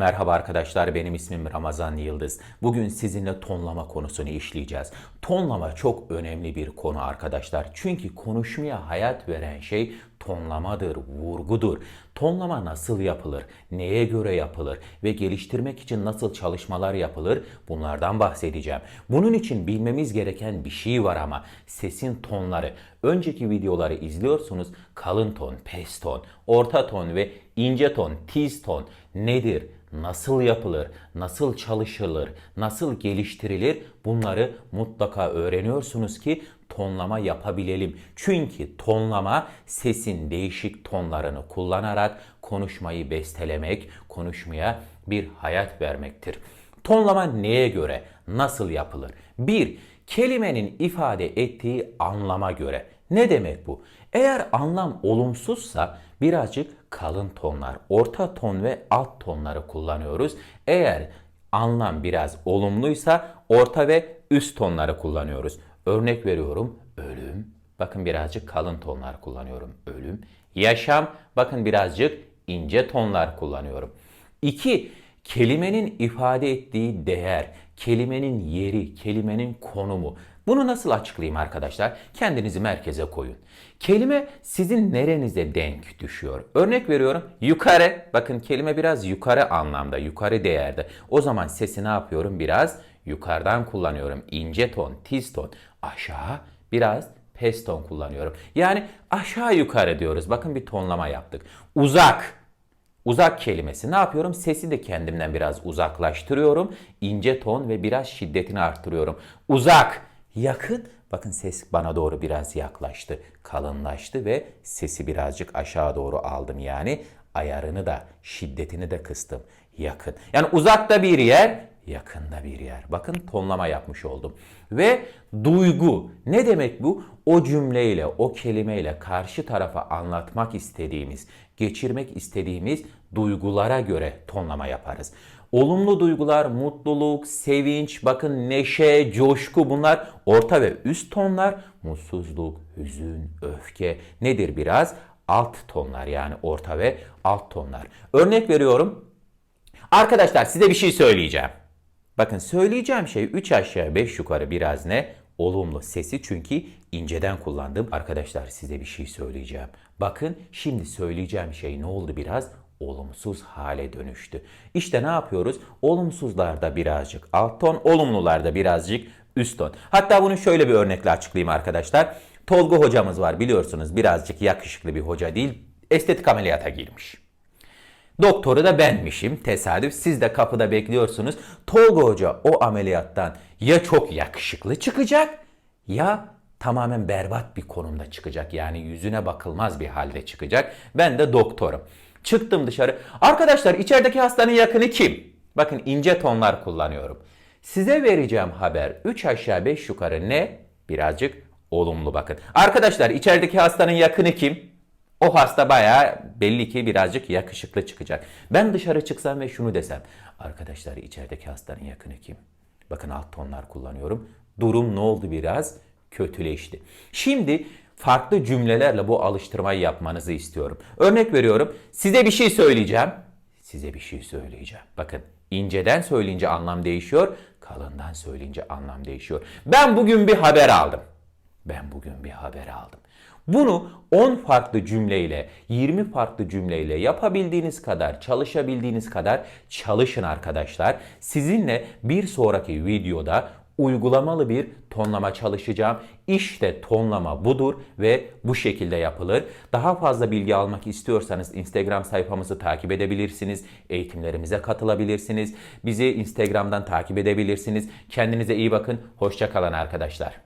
Merhaba arkadaşlar benim ismim Ramazan Yıldız. Bugün sizinle tonlama konusunu işleyeceğiz. Tonlama çok önemli bir konu arkadaşlar. Çünkü konuşmaya hayat veren şey tonlamadır, vurgudur. Tonlama nasıl yapılır, neye göre yapılır ve geliştirmek için nasıl çalışmalar yapılır bunlardan bahsedeceğim. Bunun için bilmemiz gereken bir şey var ama sesin tonları. Önceki videoları izliyorsunuz kalın ton, pes ton, orta ton ve ince ton, tiz ton nedir? nasıl yapılır, nasıl çalışılır, nasıl geliştirilir bunları mutlaka öğreniyorsunuz ki tonlama yapabilelim. Çünkü tonlama sesin değişik tonlarını kullanarak konuşmayı bestelemek, konuşmaya bir hayat vermektir. Tonlama neye göre, nasıl yapılır? 1. Kelimenin ifade ettiği anlama göre. Ne demek bu? Eğer anlam olumsuzsa birazcık kalın tonlar, orta ton ve alt tonları kullanıyoruz. Eğer anlam biraz olumluysa orta ve üst tonları kullanıyoruz. Örnek veriyorum ölüm. Bakın birazcık kalın tonlar kullanıyorum. Ölüm. Yaşam. Bakın birazcık ince tonlar kullanıyorum. 2. Kelimenin ifade ettiği değer, kelimenin yeri, kelimenin konumu. Bunu nasıl açıklayayım arkadaşlar? Kendinizi merkeze koyun. Kelime sizin nerenize denk düşüyor? Örnek veriyorum yukarı. Bakın kelime biraz yukarı anlamda, yukarı değerde. O zaman sesi ne yapıyorum? Biraz yukarıdan kullanıyorum. İnce ton, tiz ton. Aşağı biraz pes ton kullanıyorum. Yani aşağı yukarı diyoruz. Bakın bir tonlama yaptık. Uzak. Uzak kelimesi ne yapıyorum? Sesi de kendimden biraz uzaklaştırıyorum. İnce ton ve biraz şiddetini arttırıyorum. Uzak, yakın. Bakın ses bana doğru biraz yaklaştı, kalınlaştı ve sesi birazcık aşağı doğru aldım. Yani ayarını da, şiddetini de kıstım. Yakın. Yani uzakta bir yer, yakında bir yer. Bakın tonlama yapmış oldum. Ve duygu. Ne demek bu? O cümleyle, o kelimeyle karşı tarafa anlatmak istediğimiz, geçirmek istediğimiz duygulara göre tonlama yaparız. Olumlu duygular, mutluluk, sevinç, bakın neşe, coşku bunlar orta ve üst tonlar. Mutsuzluk, hüzün, öfke nedir biraz? Alt tonlar yani orta ve alt tonlar. Örnek veriyorum. Arkadaşlar size bir şey söyleyeceğim. Bakın söyleyeceğim şey 3 aşağı 5 yukarı biraz ne? Olumlu sesi çünkü inceden kullandım. Arkadaşlar size bir şey söyleyeceğim. Bakın şimdi söyleyeceğim şey ne oldu biraz? Olumsuz hale dönüştü. İşte ne yapıyoruz? Olumsuzlarda birazcık alt ton, olumlularda birazcık üst ton. Hatta bunu şöyle bir örnekle açıklayayım arkadaşlar. Tolga hocamız var biliyorsunuz birazcık yakışıklı bir hoca değil. Estetik ameliyata girmiş. Doktoru da benmişim tesadüf. Siz de kapıda bekliyorsunuz. Tolga Hoca o ameliyattan ya çok yakışıklı çıkacak ya tamamen berbat bir konumda çıkacak. Yani yüzüne bakılmaz bir halde çıkacak. Ben de doktorum. Çıktım dışarı. Arkadaşlar içerideki hastanın yakını kim? Bakın ince tonlar kullanıyorum. Size vereceğim haber 3 aşağı 5 yukarı ne? Birazcık olumlu bakın. Arkadaşlar içerideki hastanın yakını kim? O hasta bayağı belli ki birazcık yakışıklı çıkacak. Ben dışarı çıksam ve şunu desem. Arkadaşlar içerideki hastanın yakını kim? Bakın alt tonlar kullanıyorum. Durum ne oldu biraz? Kötüleşti. Şimdi farklı cümlelerle bu alıştırmayı yapmanızı istiyorum. Örnek veriyorum. Size bir şey söyleyeceğim. Size bir şey söyleyeceğim. Bakın inceden söyleyince anlam değişiyor. Kalından söyleyince anlam değişiyor. Ben bugün bir haber aldım. Ben bugün bir haber aldım. Bunu 10 farklı cümleyle, 20 farklı cümleyle yapabildiğiniz kadar, çalışabildiğiniz kadar çalışın arkadaşlar. Sizinle bir sonraki videoda uygulamalı bir tonlama çalışacağım. İşte tonlama budur ve bu şekilde yapılır. Daha fazla bilgi almak istiyorsanız Instagram sayfamızı takip edebilirsiniz. Eğitimlerimize katılabilirsiniz. Bizi Instagram'dan takip edebilirsiniz. Kendinize iyi bakın. Hoşça kalın arkadaşlar.